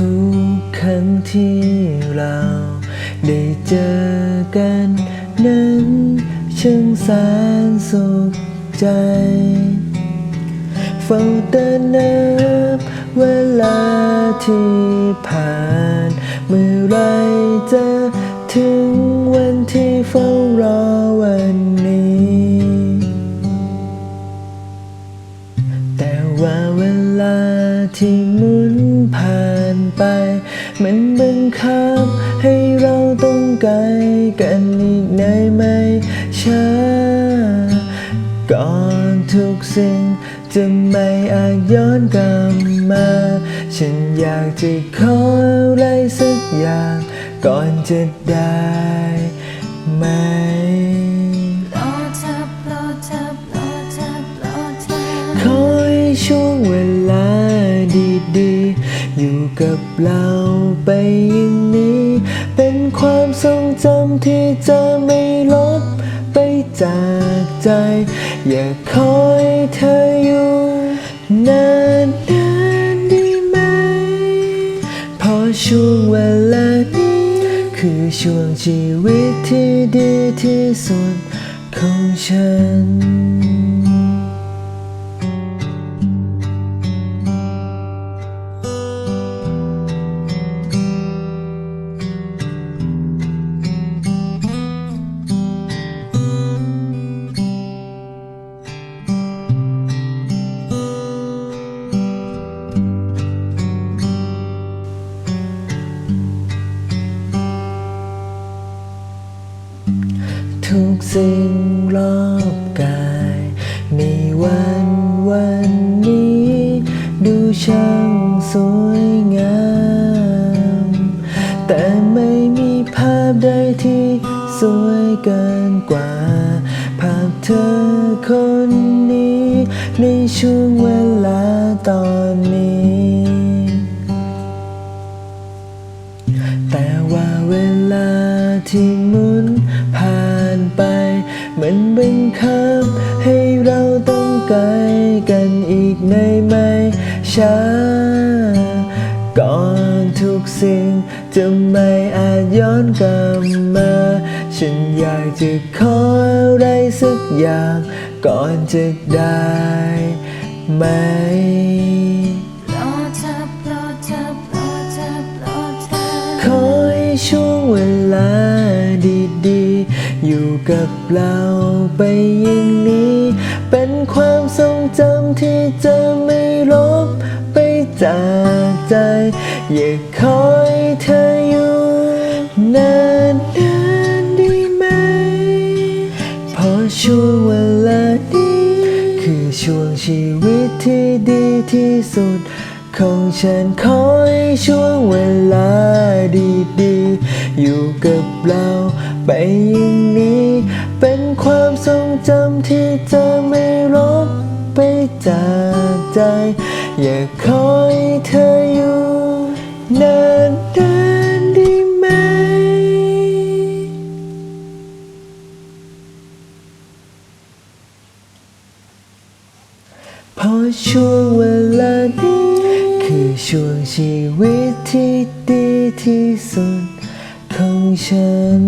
ทุกครั้งที่เราได้เจอกันนั้นช่างแสนสุขใจเฝ้าแต่นับเวลาที่ผ่าน เมื่อไรจะถึงวันที่เฝ้ารอวันนี้ แต่ว่าเวลาที่มุน ไป มันบังคับให้เราต้องไกลกันอีกในไม่ช้าก่อนทุกสิ่งจะไม่อาจย้อนกลับมา ฉันอยากจะขออะไรสักอย่างก่อนจะได้ อยู่กับเราไปอย่างนี้ เป็นความทรงจำที่จะไม่ลบไปจากใจ อยากขอให้เธออยู่นานๆได้ไหมพราะช่วงเวลานี้ คือช่วงชีวิตที่ดีที่สุดของฉัน ทุกสิ่งรอบกายในวันวันนี้ ดูช่างสวยงาม แต่ไม่มีภาพใดที่สวยเกินกว่า ภาพเธอคนนี้ ในช่วงเวลาตอนนี้ แต่ว่าเวลาที่หมุ บังคับ ให้เราต้องไกลกันอีกในไม่ช้า ก่อนทุกสิ่งจะไม่อาจย้อนกลับมา ฉันอยากจะขออะไรสักอย่าง ก่อนจะได้ไหมโปรดเธอโปรดเธอโปรดเธอโปรดเธอขอให้ช่วงเวลาดีๆอยู่ กับเราไปอย่างนี้ เป็นความทรงจำที่จะไม่ลบไปจากใจ อยากขอให้เธออยู่นานๆได้ไหมพราะช่วงเวลานี้ คือช่วงชีวิตที่ดีที่สุดของฉันขอให้ช่วงเวลาดีๆ อยู่กับเราไปอย่างนี้ ที่จะไม่ลบไปจากใจ อยากขอให้เธออยู่นานๆได้ไหม เพราะช่วงเวลานี้ คือช่วงชีวิตที่ดีที่สุดของฉัน